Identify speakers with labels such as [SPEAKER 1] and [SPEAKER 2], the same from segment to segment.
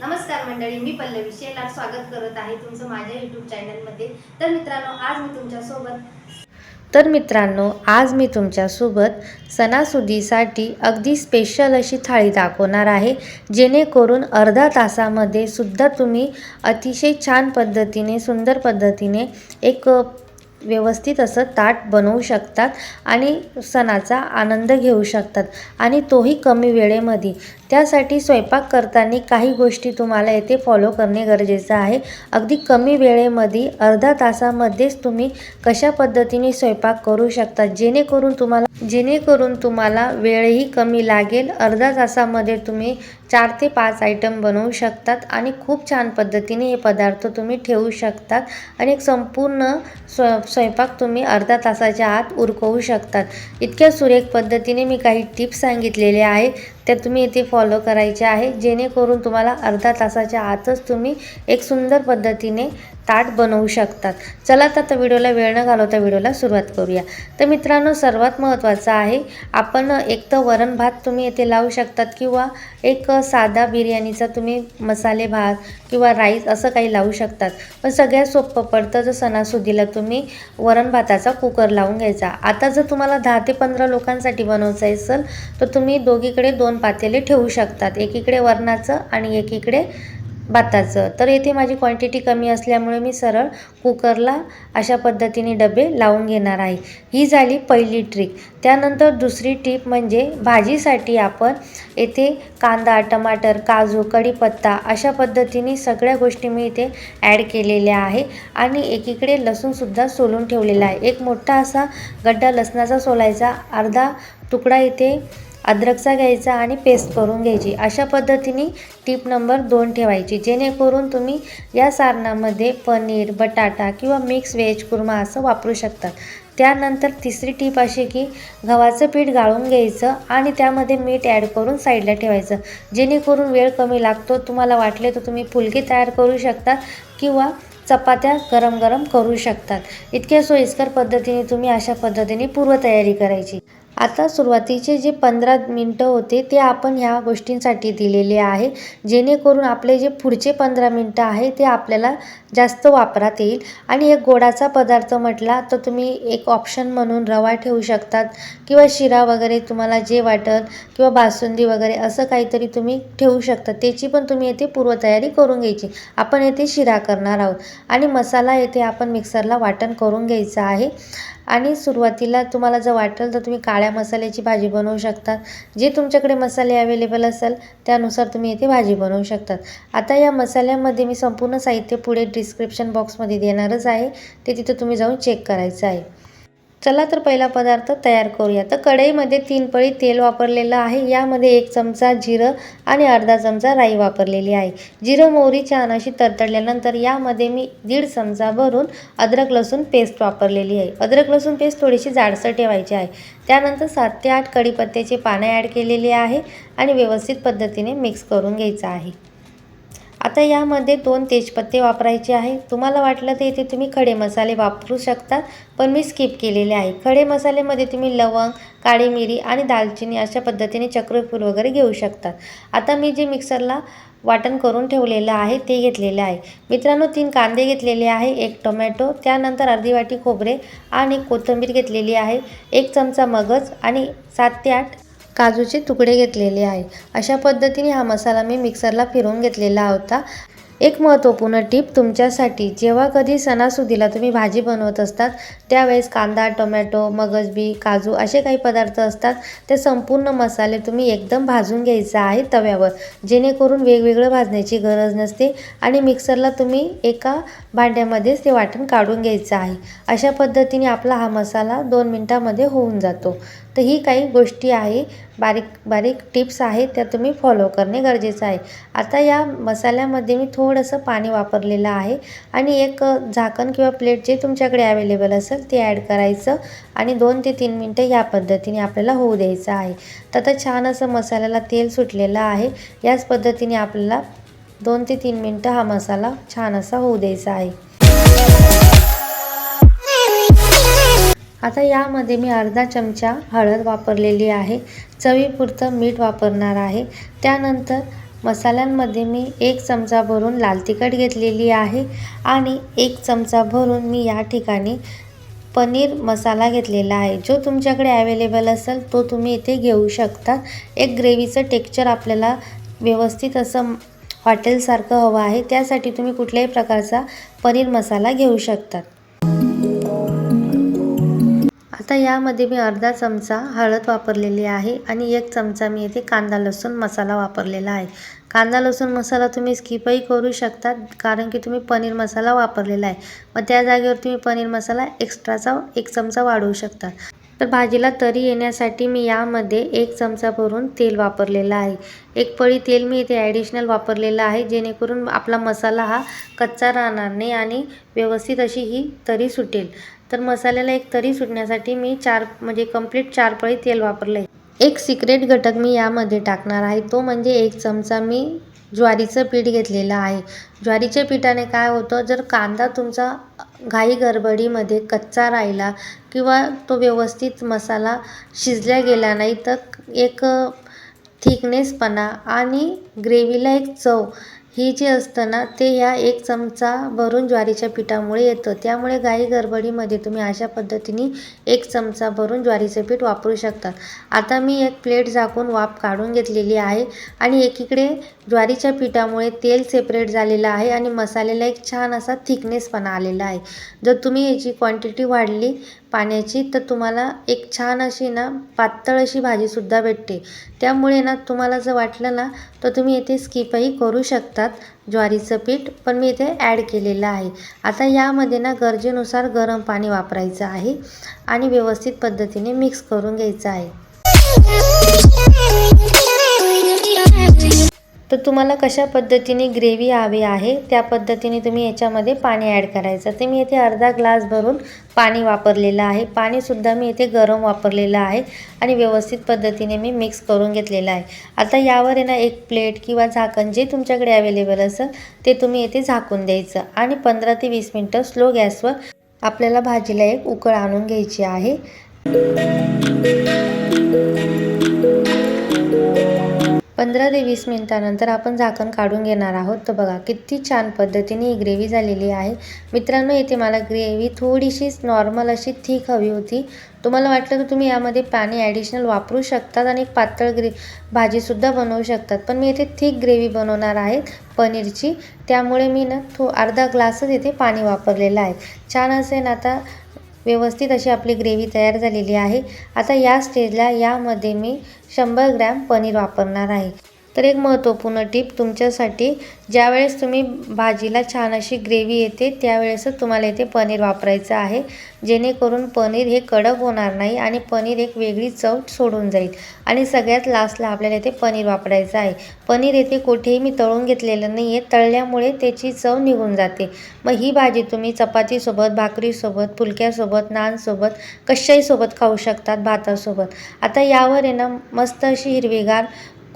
[SPEAKER 1] नमस्कार मंडळी मी पल्लवी शेलार स्वागत करत आहे तुमचं माझ्या यूट्यूब चॅनलमध्ये तर मित्रांनो आज मी तुमच्यासोबत
[SPEAKER 2] तर मित्रांनो आज मी तुमच्यासोबत सणासुदीसाठी अगदी स्पेशल अशी थाळी दाखवणार आहे जेणेकरून अर्धा तासामध्ये सुद्धा तुम्ही अतिशय छान पद्धतीने सुंदर पद्धतीने एक व्यवस्थित असं ताट बनवू शकतात आणि सणाचा आनंद घेऊ शकतात आणि तोही कमी वेळेमध्ये. त्यासाठी स्वयंपाक करताना काही गोष्टी तुम्हाला येथे फॉलो करणे गरजेचं आहे. अगदी कमी वेळेमध्ये अर्धा तासामध्येच तुम्ही कशा पद्धतीने स्वयंपाक करू शकता? जेणेकरून तुम्हाला जेणेकरून तुम्हाला वेळही कमी लागेल. अर्धा तासामध्ये तुम्ही चार ते पाच आयटम बनवू शकतात आणि खूप छान पद्धतीने हे पदार्थ तुम्ही ठेवू शकतात आणि एक संपूर्ण स्व स्वयंपाक तुम्ही अर्धा तासाच्या आत उरकवू शकतात. इतक्या सुरेख पद्धतीने मी काही टिप्स सांगितलेले आहे त्या तुम्ही इथे फॉ फॉलो करायचे आहे. जेणेकरून तुम्हाला अर्धा तासाच्या आतच तुम्ही एक सुंदर पद्धतीने ताट बनवू शकतात. चला तर आता व्हिडिओला वेळ न घालवता व्हिडिओला सुरुवात करूया. तर मित्रांनो सर्वात महत्त्वाचं आहे आपण एक तर वरण भात तुम्ही येथे लावू शकतात किंवा एक साधा बिर्याणीचा तुम्ही मसाले भात किंवा राईस असं काही लावू शकतात. पण सगळ्यात सोपं पडतं जर सणासुदीला तुम्ही वरण भाताचा कुकर लावून घ्यायचा. आता जर तुम्हाला दहा ते पंधरा लोकांसाठी बनवायचं असेल तर तुम्ही दोघीकडे दोन पातेले ठेवू शकतात. एकीकडे वरणाचं आणि एकीकडे भाताचं. तर येथे माझी क्वांटिटी कमी असल्यामुळे मी सरळ कुकरला अशा पद्धतीने डबे लावून घेणार आहे. ही झाली पहिली ट्रिक त्यानंतर दुसरी टिप म्हणजे भाजीसाठी आपण येथे कांदा टमाटर काजू कढीपत्ता अशा पद्धतीने सगळ्या गोष्टी मी इथे ॲड केलेल्या आहे आणि एकीकडे लसूणसुद्धा सोलून ठेवलेला आहे. एक मोठा असा गड्डा लसणाचा सोलायचा. अर्धा तुकडा इथे अद्रकचा घ्यायचा आणि पेस्ट करून घ्यायची. अशा पद्धतीने टीप नंबर दोन ठेवायची. जेणेकरून तुम्ही या सारणामध्ये पनीर बटाटा किंवा मिक्स व्हेज कुर्मा असं वापरू शकतात त्यानंतर तिसरी टीप अशी की गव्हाचं पीठ गाळून घ्यायचं आणि त्यामध्ये मीठ ॲड करून साईडला ठेवायचं. जेणेकरून वेळ कमी लागतो तुम्हाला वाटले तर तुम्ही फुलके तयार करू शकता किंवा चपात्या गरम गरम करू शकतात इतक्या सोयीस्कर पद्धतीने तुम्ही अशा पद्धतीने पूर्वतयारी करायची. आता सुरुवातीचे जे पंधरा मिनटं होते ते आपण ह्या गोष्टींसाठी दिलेले आहे. जेणेकरून आपले जे पुढचे पंधरा मिनटं आहे ते आपल्याला जास्त वापरात येईल. आणि एक गोडाचा पदार्थ म्हटला तर तुम्ही एक ऑप्शन म्हणून रवा ठेवू शकतात किंवा शिरा वगैरे तुम्हाला जे वाटत किंवा बासुंदी वगैरे असं काहीतरी तुम्ही ठेवू शकता. त्याची पण तुम्ही येथे पूर्वतयारी करून घ्यायची. आपण येथे शिरा करणार आहोत. आणि मसाला येथे आपण मिक्सरला वाटण करून घ्यायचं आहे. आणि सुरुवातीला तुम्हाला जर वाटेल तर तुम्ही काळ्या मसाल्याची भाजी बनवू शकतात जे तुमच्याकडे मसाले अवेलेबल असेल त्यानुसार तुम्ही इथे भाजी बनवू शकतात. आता या मसाल्यामध्ये मी संपूर्ण साहित्य पुढे डिस्क्रिप्शन बॉक्समध्ये देणारच आहे. ते तिथं तुम्ही जाऊन चेक करायचं आहे. चला तर पहिला पदार्थ तयार करूया. तर कढईमध्ये तीन पळी तेल वापरलेलं आहे. यामध्ये एक चमचा जिरं आणि अर्धा चमचा राई वापरलेली आहे. जिरं मोहरी छान अशी तरतडल्यानंतर यामध्ये मी दीड चमचा भरून अद्रक लसूण पेस्ट वापरलेली आहे. अद्रक लसूण पेस्ट थोडीशी जाडसर ठेवायची आहे. त्यानंतर सात ते आठ कढीपत्त्याचे पानं ॲड केलेली आहे आणि व्यवस्थित पद्धतीने मिक्स करून घ्यायचं आहे. आता यामध्ये दोन तेजपत्ते वापरायचे आहे. तुम्हाला वाटलं तर इथे तुम्ही खडे मसाले वापरू शकता पण मी स्किप केलेले आहे. खडे मसाल्यामध्ये तुम्ही लवंग काळी मिरी आणि दालचिनी अशा पद्धतीने चक्रफूल वगैरे घेऊ शकतात आता मी जे मिक्सरला वाटण करून ठेवलेलं आहे ते घेतलेले आहे. मित्रांनो तीन कांदे घेतलेले आहे एक टोमॅटो त्यानंतर अर्धी वाटी खोबरे आणि कोथिंबीर घेतलेली आहे एक चमचा मगज आणि सात ते आठ काजूचे तुकडे घेतलेले आहे. अशा पद्धतीने हा मसाला मी मिक्सरला फिरवून घेतलेला होता. एक महत्त्वपूर्ण टीप तुमच्यासाठी जेव्हा कधी सणासुदीला तुम्ही भाजी बनवत असतात त्यावेळेस कांदा टोमॅटो मगजबी काजू असे काही पदार्थ असतात ते संपूर्ण मसाले तुम्ही एकदम भाजून घ्यायचा आहे तव्यावर. जेणेकरून वेगवेगळं भाजण्याची गरज नसते आणि मिक्सरला तुम्ही एका भांड्यामध्येच ते वाटण काढून घ्यायचं आहे. अशा पद्धतीने आपला हा मसाला दोन मिनटामध्ये होऊन जातो. तर ही काही गोष्टी आहे बारीक बारीक टिप्स आहेत त्या तुम्ही फॉलो करणे गरजेचं आहे. आता या मसाल्यामध्ये मी थोडंसं पाणी वापरलेलं आहे आणि एक झाकण किंवा प्लेट जे तुमच्याकडे अवेलेबल असेल ते ॲड करायचं आणि दोन ते तीन मिनटं या पद्धतीने आपल्याला होऊ द्यायचं आहे. तर आता छान असं मसाल्याला तेल सुटलेलं आहे. याच पद्धतीने आपल्याला दोन ते तीन मिनटं हा मसाला छान असा होऊ द्यायचा आहे. आता यामध्ये मी अर्धा चमचा हळद वापरलेली आहे. चवीपुरतं मीठ वापरणार आहे. त्यानंतर मसाल्यांमध्ये मी एक चमचा भरून लाल तिखट घेतलेली आहे आणि एक चमचा भरून मी या ठिकाणी पनीर मसाला घेतलेला आहे. जो तुमच्याकडे अवेलेबल असेल तो तुम्ही इथे घेऊ शकता. एक ग्रेव्हीचं टेक्चर आपल्याला व्यवस्थित असं हॉटेलसारखं हवं आहे. त्यासाठी तुम्ही कुठल्याही प्रकारचा पनीर मसाला घेऊ शकतात आता यामध्ये मी अर्धा चमचा हळद वापरलेली आहे आणि एक चमचा मी इथे कांदा लसूण मसाला वापरलेला आहे. कांदा लसूण मसाला तुम्ही स्किपही करू शकता कारण की तुम्ही पनीर मसाला वापरलेला आहे. मग त्या जागेवर तुम्ही पनीर मसाला एक्स्ट्राचा एक चमचा वाढवू शकता. तर भाजीला तरी येण्यासाठी मी यामध्ये एक चमचा भरून तेल वापरलेलं आहे. एक पळी तेल मी इथे ॲडिशनल वापरलेलं आहे जेणेकरून आपला मसाला हा कच्चा राहणार नाही आणि व्यवस्थित अशी ही तरी सुटेल. तर मसाल्याला एक तरी सुटण्यासाठी मी चार म्हणजे कंप्लीट चार पळी तेल वापरलं आहे एक सिक्रेट घटक मी यामध्ये टाकणार आहे तो म्हणजे एक चमचा मी ज्वारीचं पीठ घेतलेलं आहे. ज्वारीच्या पिठाने काय होतं जर कांदा तुमचा घाई गडबडीमध्ये कच्चा राहिला किंवा तो व्यवस्थित मसाला शिजल्या गेला नाही तर एक थिकनेसपणा आणि ग्रेव्हीला एक चव ही जी असतं ना ते ह्या एक चमचा भरून ज्वारीच्या पिठामुळे येतं. त्यामुळे गाई गडबडीमध्ये तुम्ही अशा पद्धतीने एक चमचा भरून ज्वारीचं पीठ वापरू शकता. आता मी एक प्लेट झाकून वाफ काढून घेतलेली आहे आणि एकीकडे ज्वारीच्या पिठामुळे तेल सेपरेट झालेलं आहे आणि मसाल्याला एक छान असा थिकनेसपणा आलेला आहे. जर तुम्ही याची क्वांटिटी वाढली पाण्याची तर तुम्हाला एक छान अशी ना पातळ अशी भाजीसुद्धा भेटते. त्यामुळे ना तुम्हाला जर वाटलं ना तर तुम्ही इथे स्किपही करू शकतात ज्वारीचं पीठ पण मी इथे ॲड केलेलं आहे. आता यामध्ये ना गरजेनुसार गरम पाणी वापरायचं आहे आणि व्यवस्थित पद्धतीने मिक्स करून घ्यायचं आहे. तर तुम्हाला कशा पद्धतीने ग्रेव्ही हवी आहे त्या पद्धतीने तुम्ही याच्यामध्ये पाणी ॲड करायचं. ते मी इथे अर्धा ग्लास भरून पाणी वापरलेलं आहे. पाणीसुद्धा मी इथे गरम वापरलेलं आहे आणि व्यवस्थित पद्धतीने मी मिक्स करून घेतलेलं आहे. आता यावर आहे ना एक प्लेट किंवा झाकण जे तुमच्याकडे अवेलेबल असेल ते तुम्ही इथे झाकून द्यायचं आणि पंधरा ते वीस मिनटं स्लो गॅसवर आपल्याला भाजीला एक उकळ आणून घ्यायची आहे. पंधरा ते वीस मिनटानंतर आपण झाकण काढून घेणार आहोत. तर बघा किती छान पद्धतीने ही ग्रेव्ही झालेली आहे. मित्रांनो इथे मला ग्रेव्ही थोडीशीच नॉर्मल अशी थिक हवी होती. तुम्हाला वाटलं तर तुम्ही यामध्ये पाणी ॲडिशनल वापरू शकतात आणि पातळ ग्रे भाजीसुद्धा बनवू शकतात. पण मी इथे थिक ग्रेव्ही बनवणार आहे पनीरची. त्यामुळे मी ना थो अर्धा ग्लासच इथे पाणी वापरलेलं आहे. छान असे ना आता व्यवस्थित अशी आपली ग्रेव्ही तयार झालेली आहे. आता या स्टेजला यामध्ये मी शंभर ग्रॅम पनीर वापरणार आहे. तर एक महत्त्वपूर्ण टीप तुमच्यासाठी. ज्यावेळेस तुम्ही भाजीला छान अशी ग्रेव्ही येते त्यावेळेसच तुम्हाला इथे पनीर वापरायचं आहे. जेणेकरून पनीर हे कडक होणार नाही आणि पनीर एक वेगळी चव सोडून जाईल. आणि सगळ्यात लास्टला आपल्याला इथे पनीर वापरायचं आहे. पनीर येथे कुठेही मी तळून घेतलेलं नाही आहे तळल्यामुळे त्याची चव निघून जाते. मग ही भाजी तुम्ही चपातीसोबत भाकरीसोबत फुलक्यासोबत नानसोबत कशाहीसोबत खाऊ शकतात? भातासोबत. आता यावर आहे ना मस्त अशी हिरवीगार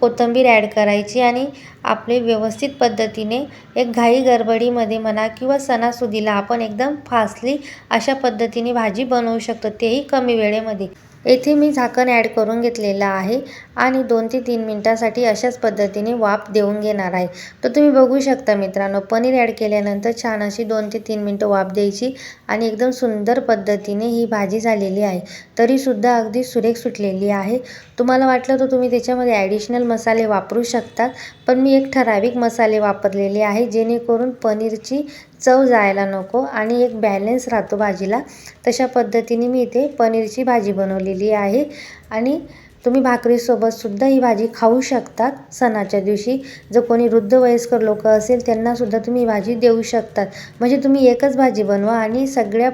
[SPEAKER 2] कोथिंबीर ॲड करायची आणि आपले व्यवस्थित पद्धतीने एक घाई गडबडीमध्ये म्हणा किंवा सणासुदीला आपण एकदम फास्टली अशा पद्धतीने भाजी बनवू शकतो तेही कमी वेळेमध्ये. येथे मी झाकण ॲड करून घेतलेलं आहे आणि दोन ते तीन मिनटासाठी अशाच पद्धतीने वाफ देऊन घेणार आहे. तर तुम्ही बघू शकता मित्रांनो पनीर ॲड केल्यानंतर छान अशी दोन ते तीन मिनटं वाफ द्यायची आणि एकदम सुंदर पद्धतीने ही भाजी झालेली आहे. तरीसुद्धा अगदी सुरेख सुटलेली आहे. तुम्हाला वाटलं तर तुम्ही त्याच्यामध्ये ॲडिशनल मसाले वापरू शकतात पण मी एक ठराविक मसाले वापरलेले आहे जेणेकरून पनीरची चव जायला नको आणि एक बॅलन्स राहतो भाजीला. तशा पद्धतीने मी इथे पनीरची भाजी बनवलेली आहे. आणि तुम्ही भाकरीसोबतसुद्धा ही भाजी खाऊ शकतात सणाच्या दिवशी. जर कोणी वृद्ध वयस्कर लोक असेल त्यांनासुद्धा तुम्ही भाजी देऊ शकतात. म्हणजे तुम्ही एकच भाजी बनवा आणि सगळ्या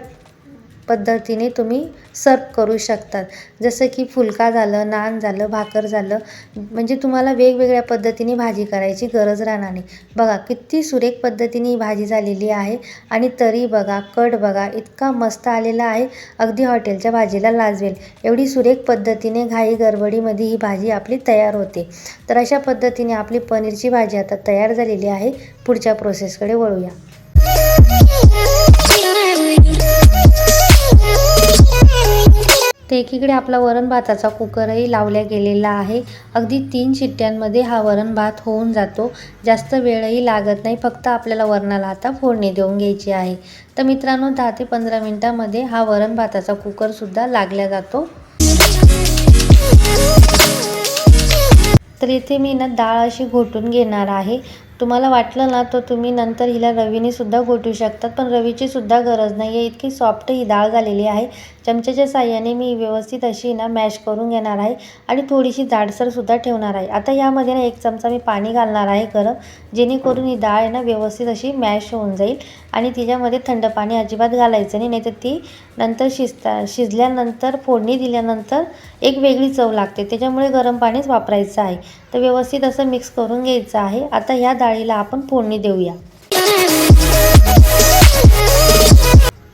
[SPEAKER 2] पद्धतीने तुम्ही सर्व करू शकतात. जसं की फुलका झालं नान झालं भाकर झालं म्हणजे तुम्हाला वेगवेगळ्या पद्धतीने भाजी करायची गरज राहणार नाही. बघा किती सुरेख पद्धतीने ही भाजी झालेली आहे आणि तरी बघा कट बघा इतका मस्त आलेला आहे. अगदी हॉटेलच्या भाजीला लाजवेल. एवढी सुरेख पद्धतीने घाई गडबडीमध्ये ही भाजी आपली तयार होते. तर अशा पद्धतीने आपली पनीरची भाजी आता तयार झालेली आहे. पुढच्या प्रोसेसकडे वळूया. तर एकीकडे आपला वरण भाताचा कुकरही लावल्या गेलेला आहे. अगदी तीन शिट्ट्यांमध्ये हा वरण भात होऊन जातो. जास्त वेळही लागत नाही फक्त आपल्याला वरणाला आता फोडणी देऊन घ्यायची आहे. तर मित्रांनो दहा ते पंधरा मिनटामध्ये हा वरण भाताचा कुकरसुद्धा लागला जातो. तर इथे मी ना डाळ अशी घोटून घेणार आहे. तुम्हाला वाटलं ना तर तुम्ही नंतर हिला रवीनेसुद्धा घोटू शकतात पण रवीची सुद्धा गरज नाही आहे. इतकी सॉफ्ट ही डाळ झालेली आहे. चमच्याच्या साह्याने मी व्यवस्थित अशी ना मॅश करून घेणार आहे आणि थोडीशी जाडसरसुद्धा ठेवणार आहे. आता यामध्ये ना एक चमचा मी पाणी घालणार आहे गरम जेणेकरून ही डाळ आहे ना व्यवस्थित अशी मॅश होऊन जाईल आणि तिच्यामध्ये थंड पाणी अजिबात घालायचं नाही नाहीतर ती नंतर शिजता शिजल्यानंतर फोडणी दिल्यानंतर एक वेगळी चव लागते. त्याच्यामुळे गरम पाणीच वापरायचं आहे. तर व्यवस्थित असं मिक्स करून घ्यायचं आहे. आता ह्या डाळीला आपण फोडणी देऊया.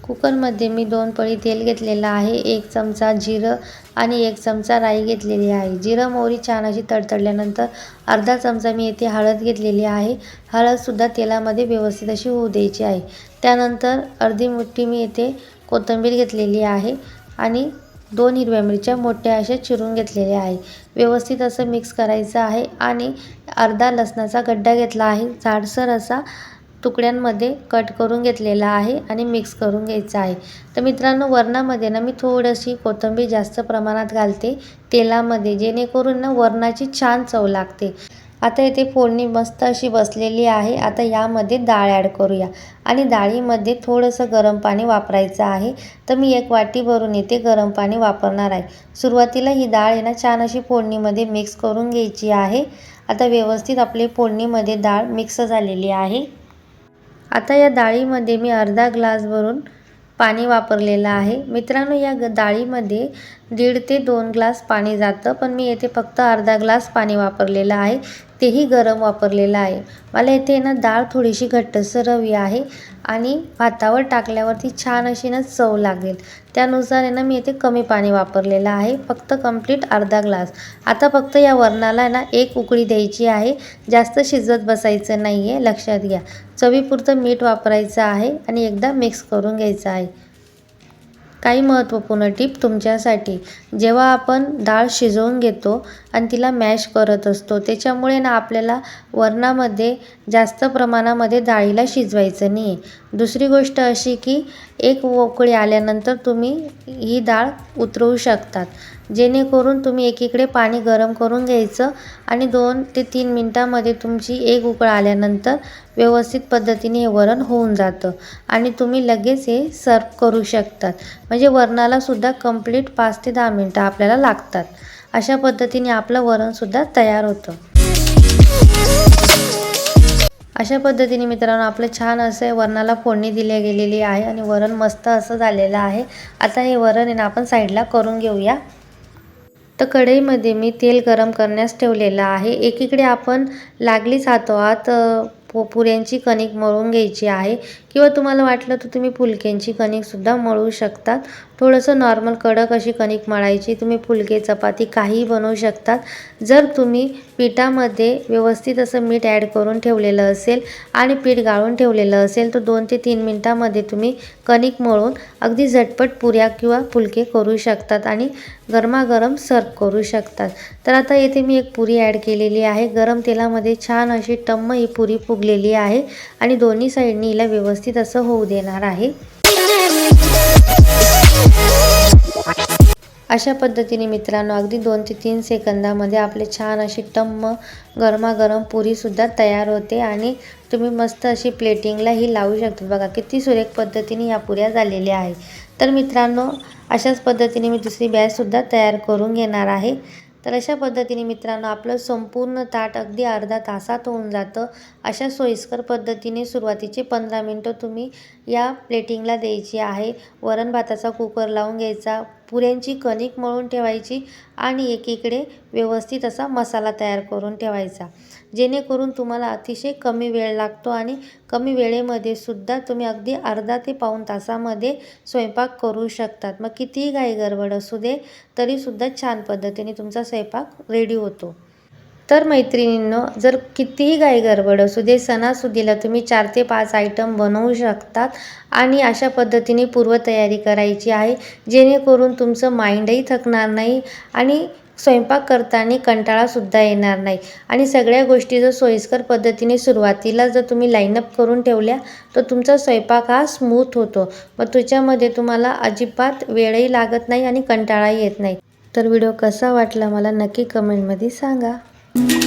[SPEAKER 2] कुकरमध्ये मी दोन पळी तेल घेतलेलं आहे एक चमचा जिरं आणि एक चमचा राई घेतलेली आहे. जिरं मोहरी छान अशी तडतडल्यानंतर अर्धा चमचा मी येथे हळद घेतलेली आहे. हळदसुद्धा तेलामध्ये व्यवस्थित अशी होऊ द्यायची आहे. त्यानंतर अर्धी मुठ्ठी मी येथे कोथिंबीर घेतलेली आहे आणि दोन हिरव्या मिरच्या मोठ्या अशा चिरून घेतलेल्या आहे व्यवस्थित असं मिक्स करायचं आहे आणि अर्धा लसणाचा गड्डा घेतला आहे. जाडसर असा तुकड्यांमध्ये कट करून घेतलेला आहे आणि मिक्स करून घ्यायचा आहे. तर मित्रांनो वरणामध्ये ना मी थोडीशी कोथिंबीर जास्त प्रमाणात घालते. तेलामध्ये जेणेकरून ना वरणाची छान चव लागते. आता इथे फोडणी मस्त अशी बसलेली आहे. आता यामध्ये डाळ ॲड करूया. आणि डाळीमध्ये थोडंसं गरम पाणी वापरायचं आहे. तर मी एक वाटी भरून इथे गरम पाणी वापरणार आहे. सुरुवातीला ही डाळ आहे ना छान अशी फोडणीमध्ये मिक्स करून घ्यायची आहे. आता व्यवस्थित आपली फोडणीमध्ये डाळ मिक्स झालेली आहे. आता या डाळीमध्ये मी अर्धा ग्लास भरून पाणी वापरलेलं आहे. मित्रांनो या ग डाळीमध्ये दीड ते दोन ग्लास पाणी जातं पण मी येथे फक्त अर्धा ग्लास पाणी वापरलेलं आहे तेही गरम वापरलेलं आहे. मला येथे ना डाळ थोडीशी घट्टसर हवी आहे आणि भातावर टाकल्यावरती छान अशी ना चव लागेल. त्यानुसार आहे ना मी येथे कमी पाणी वापरलेलं आहे फक्त कंप्लीट अर्धा ग्लास. आता फक्त या वरणाला ना एक उकळी द्यायची आहे. जास्त शिजत बसायचं नाही आहे लक्षात घ्या. चवीपुरतं मीठ वापरायचं आहे आणि एकदा मिक्स करून घ्यायचं आहे. काही महत्त्वपूर्ण टीप तुमच्यासाठी. जेव्हा आपण डाळ शिजवून घेतो आणि तिला मॅश करत असतो. त्याच्यामुळे ना आपल्याला वरणामध्ये जास्त प्रमाणामध्ये डाळीला शिजवायचं नाही आहे दुसरी गोष्ट अशी की एक उकळी आल्यानंतर तुम्ही ही डाळ उतरवू शकतात. जेणेकरून तुम्ही एकीकडे पाणी गरम करून घ्यायचं आणि दोन ते तीन मिनटामध्ये तुमची एक उकळ आल्यानंतर व्यवस्थित पद्धतीने हे वरण होऊन जातं. आणि तुम्ही लगेच हे सर्व करू शकतात. म्हणजे वरणालासुद्धा कंप्लीट पाच ते दहा मिनटं आपल्याला लागतात. अशा पद्धतीने आपलं वरणसुद्धा तयार होतं. अशा पद्धतीने मित्रांनो आपलं छान असं वरणाला फोडणी दिली गेलेली आहे आणि वरण मस्त असं झालेलं आहे. आता हे वरण आहे ना आपण साईडला करून घेऊया. तर कढईमध्ये मी तेल गरम करण्यास ठेवलेलं आहे. एकीकडे आपण लागलीच हातोहात पु पुऱ्यांची कणिक मळून घ्यायची आहे. किंवा तुम्हाला वाटलं तर तुम्ही फुलक्यांची कणिकसुद्धा मळू शकतात. थोडंसं नॉर्मल कडक अशी कणिक मळायची तुम्ही फुलके चपाती काहीही बनवू शकतात. जर तुम्ही पिठामध्ये व्यवस्थित असं मीठ ॲड करून ठेवलेलं असेल आणि पीठ गाळून ठेवलेलं असेल तर दोन ते तीन मिनटामध्ये तुम्ही कणिक मळून अगदी झटपट पुऱ्या किंवा फुलके करू शकतात आणि गरमागरम सर्व करू शकतात. तर आता येथे मी एक पुरी ॲड केलेली आहे. गरम तेलामध्ये छान अशी टम्म ही पुरी फुगलेली आहे आणि दोन्ही साईडनी हिला व्यवस्थित असं होऊ देणार आहे. अशा पद्धतीने मित्रांनो अगदी दोन ते तीन सेकंदामध्ये आपले छान अशी टम्म गरमागरम पुरीसुद्धा तयार होते आणि तुम्ही मस्त अशी प्लेटिंगला ही लावू शकता. बघा किती सुरेख पद्धतीने या पुऱ्या झालेल्या आहे तर मित्रांनो अशाच पद्धतीने मी दुसरी बॅचसुद्धा तयार करून घेणार आहे. तर अशा पद्धतीने मित्रांनो आपलं संपूर्ण ताट अगदी अर्धा तासात होऊन जातं. अशा सोयीस्कर पद्धतीने सुरुवातीचे पंधरा मिनटं तुम्ही या प्लेटिंगला द्यायची आहे. वरण भाताचा कुकर लावून घ्यायचा. पुऱ्यांची कणिक मळून ठेवायची आणि एकीकडे व्यवस्थित असा मसाला तयार करून ठेवायचा. जेणेकरून तुम्हाला अतिशय कमी वेळ लागतो आणि कमी वेळेमध्ये सुद्धा तुम्ही अगदी अर्धा ते पाऊण तासामध्ये स्वयंपाक करू शकतात. मग कितीही घाई गडबड असू दे तरीसुद्धा छान पद्धतीने तुमचा स्वयंपाक रेडी होतो. तर मैत्रिणींनो जर कितीही गाय गडबड असू दे सणासुदीला तुम्ही चार ते पाच आयटम बनवू शकतात आणि अशा पद्धतीने पूर्वतयारी करायची आहे जेणेकरून तुमचं माइंडही थकणार नाही आणि स्वयंपाक करताना कंटाळासुद्धा येणार नाही. आणि सगळ्या गोष्टी जर सोयीस्कर पद्धतीने सुरुवातीला जर तुम्ही लाईनअप करून ठेवल्या तर तुमचा स्वयंपाक हा स्मूथ होतो. मग तुझ्यामध्ये तुम्हाला अजिबात वेळही लागत नाही आणि कंटाळाही येत नाही. तर व्हिडिओ कसा वाटला मला नक्की कमेंटमध्ये सांगा.